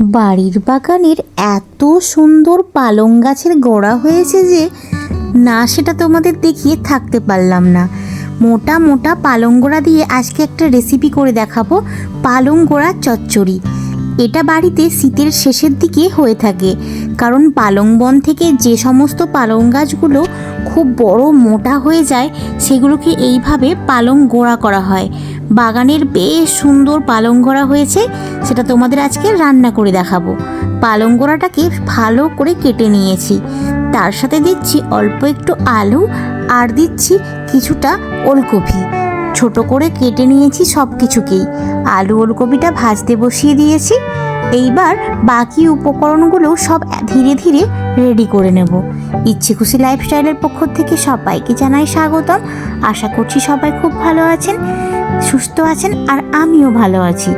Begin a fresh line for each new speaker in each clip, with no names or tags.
বাড়ির বাগানের এত সুন্দর পালং গাছের গোড়া হয়েছে যে, না সেটা তোমাদের দেখিয়ে থাকতে পারলাম না। মোটা মোটা পালং গোড়া দিয়ে আজকে একটা রেসিপি করে দেখাবো। পালং গোড়া চচ্চড়ি। এটা বাড়িতে শীতের শেষের দিকে হয়ে থাকে, কারণ পালং বন থেকে যে সমস্ত পালং গাছগুলো খুব বড় মোটা হয়ে যায়, সেগুলোকে এইভাবে পালং গোড়া করা হয়। বাগানের বেশ সুন্দর পালং গোড়া হয়েছে, সেটা তোমাদের আজকে রান্না করে দেখাবো। পালং গোড়াটাকে ভালো করে কেটে নিয়েছি। তার সাথে দিচ্ছি অল্প একটু আলু, আর দিচ্ছি কিছুটা ওলকপি। ছোট করে কেটে নিয়েছি সব কিছুকেই আলু ওলকপিটা ভাজতে বসিয়ে দিয়েছি। এইবার বাকি উপকরণগুলো সব ধীরে ধীরে রেডি করে নেব। ইচ্ছে খুশি লাইফস্টাইলের পক্ষ থেকে সবাইকে জানাই স্বাগতম। আশা করছি সবাই খুব ভালো আছেন, সুস্থ আছেন, আর আমিও ভালো আছি।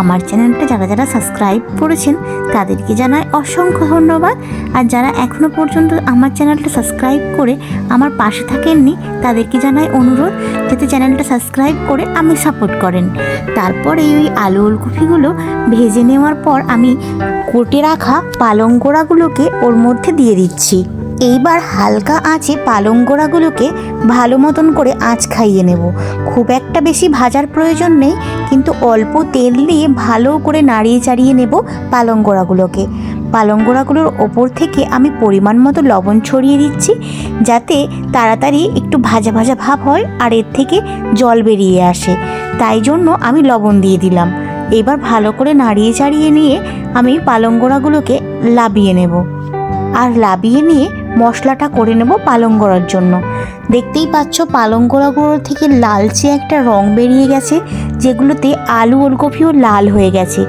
আমার চ্যানেলটা যারা যারা সাবস্ক্রাইব করেছেন, তাদেরকে জানাই অসংখ্য ধন্যবাদ। আর যারা এখনও পর্যন্ত আমার চ্যানেলটা সাবস্ক্রাইব করে আমার পাশে থাকেননি, তাদেরকে জানাই অনুরোধ যাতে চ্যানেলটা সাবস্ক্রাইব করে আমি সাপোর্ট করেন। তারপরে ওই আলু ওলকপিগুলো ভেজে নেওয়ার পর আমি কোটে রাখা পালং গোড়াগুলোকে ওর মধ্যে দিয়ে দিচ্ছি। এইবার হালকা আঁচে পালং গোড়াগুলোকে ভালো মতন করে আঁচ খাইয়ে নেব। খুব একটা বেশি ভাজার প্রয়োজন নেই, কিন্তু অল্প তেল দিয়ে ভালো করে নাড়িয়ে চাড়িয়ে নেব পালং গোড়াগুলোকে পালং গোড়াগুলোর ওপর থেকে আমি পরিমাণ মতো লবণ ছড়িয়ে দিচ্ছি, যাতে তাড়াতাড়ি একটু ভাজা ভাজা ভাব হয় আর এর থেকে জল বেরিয়ে আসে। তাই জন্য আমি লবণ দিয়ে দিলাম। এবার ভালো করে নাড়িয়ে চাড়িয়ে নিয়ে আমি পালং গোড়াগুলোকে লাবিয়ে নেব। আর লাবিয়ে নিয়ে মশলাটা করে নেব পালং গোড়ার জন্য। দেখতেই পাচ্ছ পালং গোড়াগুলো থেকে লালচে একটা রং বেরিয়ে গেছে, যেগুলোতে আলু, ওলকপিও লাল হয়ে গেছে।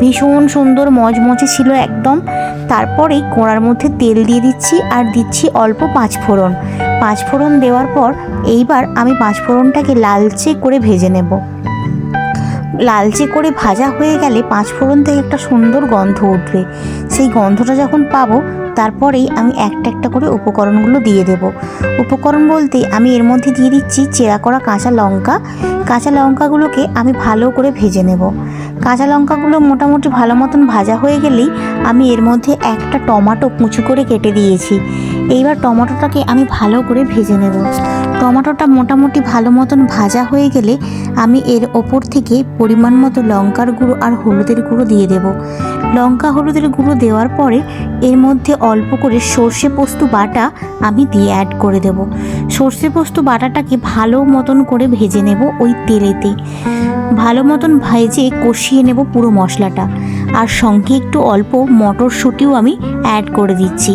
ভীষণ সুন্দর মজমচে ছিল একদম। তারপরেই কোড়ার মধ্যে তেল দিয়ে দিচ্ছি আর দিচ্ছি অল্প পাঁচফোড়ন পাঁচফোড়ন দেওয়ার পর এইবার আমি পাঁচফোড়নটাকে লালচে করে ভেজে নেব। লালচে করে ভাজা হয়ে গেলে পাঁচফোড়ন থেকে একটা সুন্দর গন্ধ উঠবে। সেই গন্ধটা যখন পাবো, তারপরেই আমি একটা একটা করে উপকরণগুলো দিয়ে দেব। উপকরণ বলতে আমি এর মধ্যে দিয়ে দিচ্ছি চেরা করা কাঁচা লঙ্কা। কাঁচা লঙ্কাগুলোকে আমি ভালো করে ভেজে নেব। কাঁচা লঙ্কাগুলো মোটামুটি ভালো মতন ভাজা হয়ে গেলেই আমি এর মধ্যে একটা টমাটো কুচি করে কেটে দিয়েছি। এইবার টমাটোটাকে আমি ভালো করে ভেজে নেব। টমেটোটা মোটামুটি ভালো মতন ভাজা হয়ে গেলে আমি এর ওপর থেকে পরিমাণ মতো লঙ্কার গুঁড়ো আর হলুদের গুঁড়ো দিয়ে দেব। লঙ্কা হলুদের গুঁড়ো দেওয়ার পরে এর মধ্যে অল্প করে সর্ষে পোস্ত বাটা আমি দিয়ে অ্যাড করে দেব। সর্ষে পোস্ত বাটাটাকে ভালো মতন করে ভেজে নেব ওই তেলেতে। ভালো মতন ভেজে কষিয়ে নেব পুরো মশলাটা। আর সঙ্গে একটু অল্প মটরশুঁটিও আমি অ্যাড করে দিচ্ছি।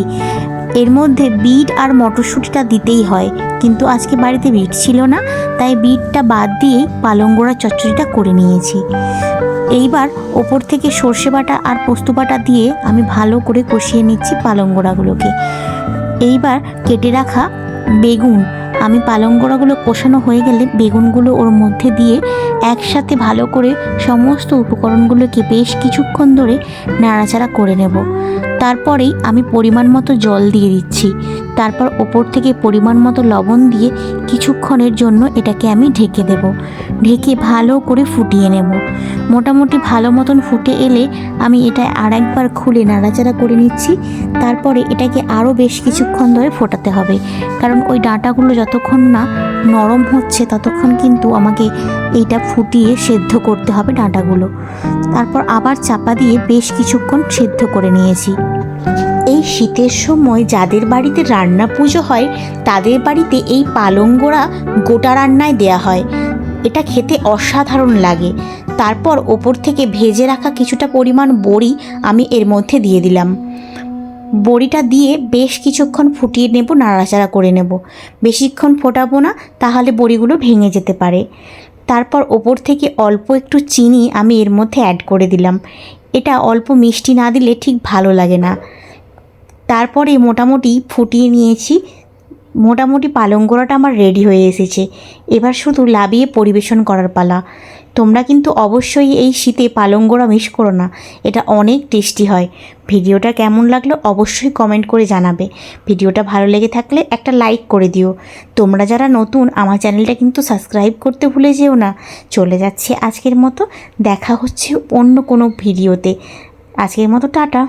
এর মধ্যে বিট আর মটরশুঁটিটা দিতেই হয়। কিন্তু আজকে বাড়িতে বিট ছিল না, তাই বিটটা বাদ দিয়েই পালঙ্গোড়া চচ্চড়িটা করে নিয়েছি। এইবার ওপর থেকে সর্ষে বাটা আর পোস্ত বাটা দিয়ে আমি ভালো করে কষিয়ে নিচ্ছি পালঙ্গোড়াগুলোকে এইবার কেটে রাখা বেগুন। আমি পালঙ্গোড়াগুলো কষানো হয়ে গেলে বেগুনগুলো ওর মধ্যে দিয়ে একসাথে ভালো করে সমস্ত উপকরণগুলোকে বেশ কিছুক্ষণ ধরে নাড়াচাড়া করে নেব। তারপরেই আমি পরিমাণ মতো জল দিয়ে দিচ্ছি। তারপর ওপর থেকে পরিমাণ মতো লবণ দিয়ে কিছুক্ষণের জন্য এটাকে আমি ঢেকে দেব। ঢেকে ভালো করে ফুটিয়ে নেব। মোটামুটি ভালো মতন ফুটে এলে আমি এটা আর একবার খুলে নাড়াচাড়া করে নিচ্ছি। তারপরে এটাকে আরও বেশ কিছুক্ষণ ধরে ফোটাতে হবে। কারণ ওই ডাঁটাগুলো যতক্ষণ না নরম হচ্ছে, ততক্ষণ কিন্তু আমাকে এইটা ফুটিয়ে সেদ্ধ করতে হবে ডাঁটাগুলো। তারপর আবার চাপা দিয়ে বেশ কিছুক্ষণ সেদ্ধ করে নিয়েছি। এই শীতের সময় যাদের বাড়িতে রান্না পুজো হয়, তাদের বাড়িতে এই পালং গোড়া গোটা রান্নায় দেয়া হয়। এটা খেতে অসাধারণ লাগে। তারপর ওপর থেকে ভেজে রাখা কিছুটা পরিমাণ বড়ি আমি এর মধ্যে দিয়ে দিলাম। বড়িটা দিয়ে বেশ কিছুক্ষণ ফুটিয়ে নেব, নাড়াচাড়া করে নেব। বেশিক্ষণ ফোটাবো না, তাহলে বড়িগুলো ভেঙে যেতে পারে। তারপর ওপর থেকে অল্প একটু চিনি আমি এর মধ্যে অ্যাড করে দিলাম। এটা অল্প মিষ্টি না দিলে ঠিক ভালো লাগে না। তারপরে মোটামুটি ফুটিয়ে নিয়েছি। মোটামুটি পালং গোড়াটা আমার রেডি হয়ে এসেছে। এবার শুধু লাবিয়ে পরিবেশন করার পালা। তোমরা কিন্তু অবশ্যই এই শীতে পালং গোড়া মিস করো না। এটা অনেক টেস্টি হয়। ভিডিওটা কেমন লাগল অবশ্যই কমেন্ট করে জানাবে। ভিডিওটা ভালো লেগে থাকলে একটা লাইক করে দিও। তোমরা যারা নতুন, আমার চ্যানেলটা কিন্তু সাবস্ক্রাইব করতে ভুলে যেও না। চলে যাচ্ছে আজকের মতো। দেখা হচ্ছে অন্য কোনো ভিডিওতে। আজকের মতো টাটা।